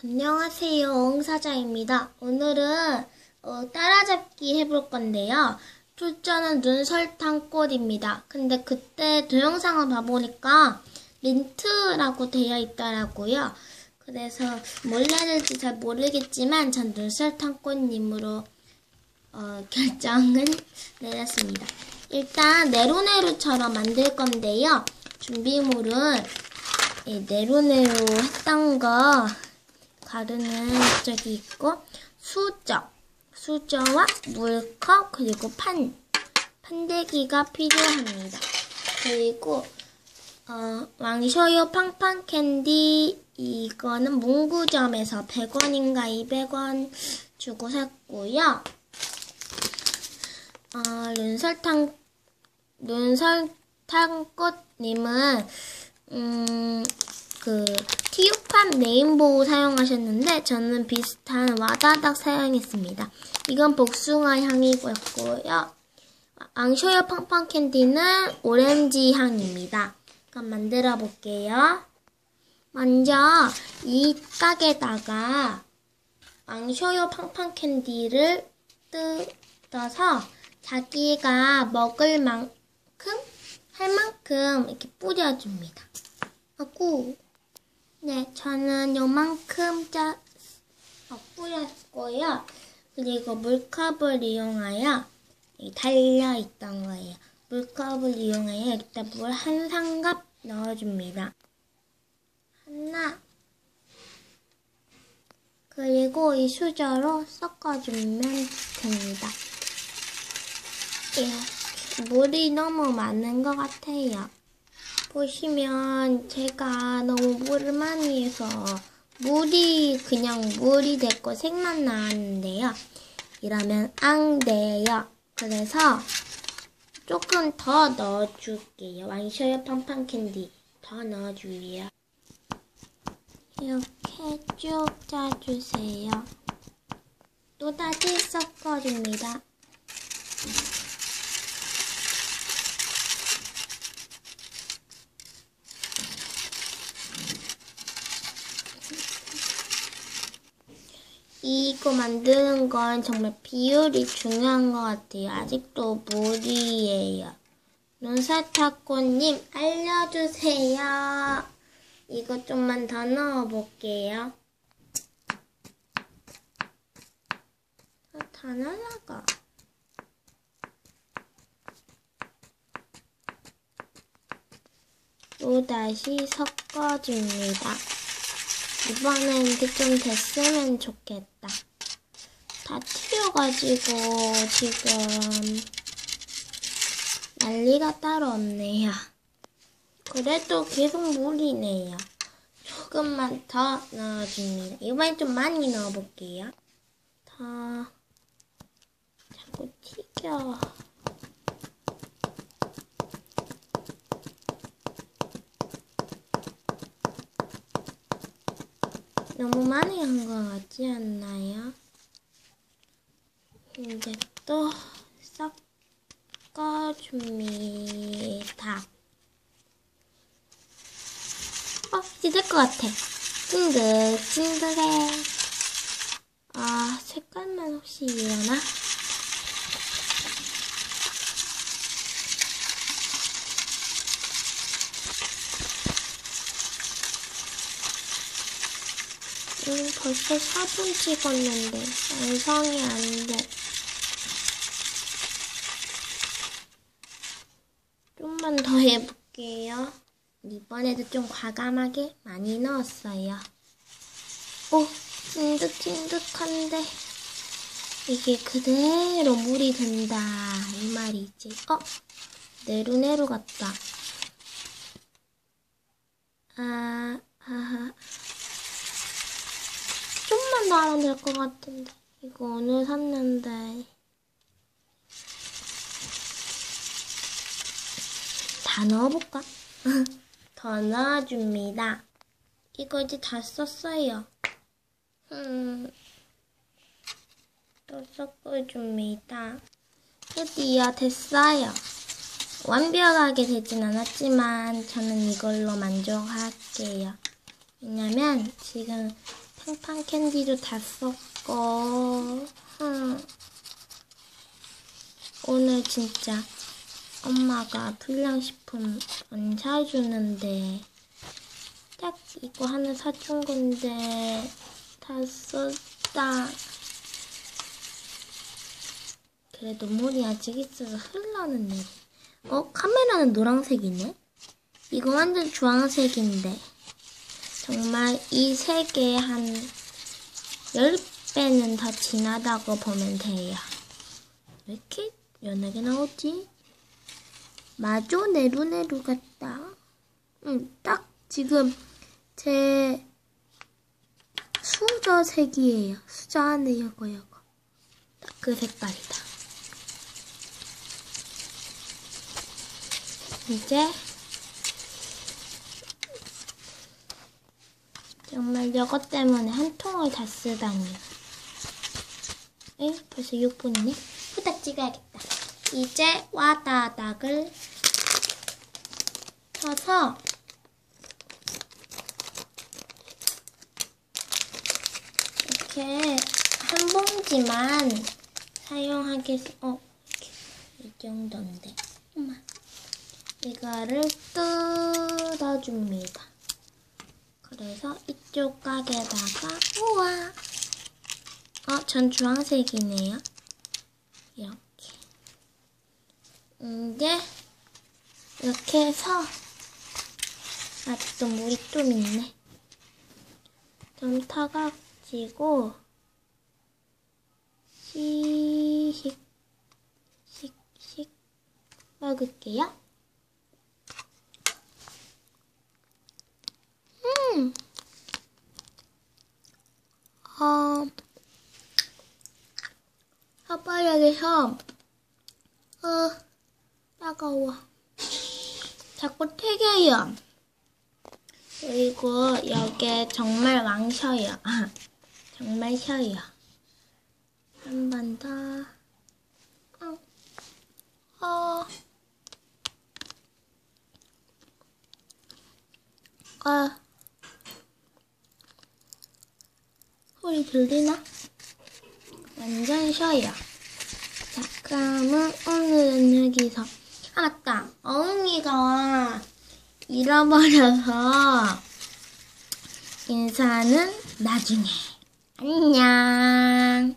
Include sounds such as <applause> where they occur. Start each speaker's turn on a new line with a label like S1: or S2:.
S1: 안녕하세요. 옹사자입니다. 오늘은 어, 따라잡기 해볼 건데요. 출전은 눈설탕꽃입니다. 근데 그때 동영상을 봐보니까 민트라고 되어 있더라고요. 그래서 될지 잘 모르겠지만 전 눈설탕꽃님으로 어, <laughs> 결정을 내렸습니다. 일단 네로네로처럼 만들 건데요. 준비물은 이 네로네로 했던 거 가루는 저기 있고 수저, 수저와 물컵 그리고 판, 판대기가 필요합니다. 그리고 어, 왕쇼요 팡팡 캔디 이거는 문구점에서 100원인가 200원 주고 샀고요. 어, 눈설탕 눈설탕꽃님은 음, 그 티유팜 레인보우 사용하셨는데 저는 비슷한 와다닥 사용했습니다. 이건 복숭아 향이고요. 앙쇼요 팡팡 캔디는 오렌지 향입니다. 그럼 만들어 볼게요. 먼저 이 딱에다가 앙쇼요 팡팡 캔디를 뜯어서 자기가 먹을 만큼 할 만큼 이렇게 뿌려줍니다. 하고 네, 저는 요만큼 짜 어, 뿌렸고요. 그리고 물컵을 이용하여 달려있던 거예요. 물컵을 이용하여 일단 물 한 상갑 넣어줍니다. 하나 그리고 이 수저로 섞어주면 됩니다. 예, 물이 너무 많은 것 같아요. 보시면 제가 너무 물을 많이 해서 물이 그냥 물이 됐고 색만 나왔는데요. 이러면 안 돼요. 그래서 조금 더 넣어줄게요. 왕셔요 팡팡 캔디 더 넣어줄게요. 이렇게 쭉 짜주세요. 또다시 섞어줍니다. 이거 만드는 건 정말 비율이 중요한 것 같아요. 아직도 물이에요. 눈사타코님 알려주세요. 이거 좀만 더 넣어볼게요. 아, 다 날아가. 또 다시 섞어줍니다. 이번엔 이게 좀 됐으면 좋겠다. 다 튀어가지고 지금 난리가 따로 없네요. 그래도 계속 물이네요. 조금만 더 넣어줍니다. 이번엔 좀 많이 넣어볼게요. 더 자꾸 튀겨. 너무 많이 한 것 같지 않나요? 이제 또 섞어줍니다. 어, 이제 될 것 같아. 찡득, 찡득해. 아, 색깔만 혹시 이러나? 음, 벌써 4분 찍었는데 완성이 안 돼. 좀만 더 해볼게요. 이번에도 좀 과감하게 많이 넣었어요. 오, 찐득찐득한데 이게 그대로 물이 된다 이 말이지. 어, 네루네루 같다. 아, 아하. 더 하면 될 것 같은데. 이거 오늘 샀는데. 다 넣어볼까? <laughs> 더 넣어줍니다. 이거 이제 다 썼어요. 음, 또 섞어줍니다. 드디어 됐어요. 완벽하게 되진 않았지만 저는 이걸로 만족할게요. 왜냐면 지금 팡팡 캔디도 다 썼고. 흠. 오늘 진짜 엄마가 불량식품 안 사주는데 딱 이거 하나 사준 건데 다 썼다. 그래도 물이 아직 있어서 흘러는 애. 어? 카메라는 노란색이네? 이거 완전 주황색인데. 정말 이 색의 한 10배는 더 진하다고 보면 돼요. 왜 이렇게 연하게 나오지? 마조 네루네루 같다. 응, 딱 지금 제 수저 색이에요. 수저 안에 이거 이거. 딱 그 색깔이다. 이제 정말 이것 때문에 한 통을 다 쓰다니. 에? 벌써 6분이네? 후딱 찍어야겠다. 이제 와다닥을 쳐서 이렇게 한 봉지만 사용하겠, 어, 이렇게 이 정도인데. 이거를 뜯어줍니다. 그래서 이쪽 가게다가 우와 어, 전 주황색이네요. 이렇게 이제 이렇게 해서 아직도 물이 좀 있네. 좀 타가지고 시식 씩씩 먹을게요. 음. 어, 혓바닥에서, 어, 따가워. 자꾸 튀겨요. 그리고 여기에 정말 왕셔요. <laughs> 정말 셔요. 한 번 더. 어, 어, 아. 소리 들리나? 완전 쉬어요. 자, 그러면 오늘은 여기서. 아, 맞다. 어흥이가 잃어버려서 인사는 나중에. 안녕.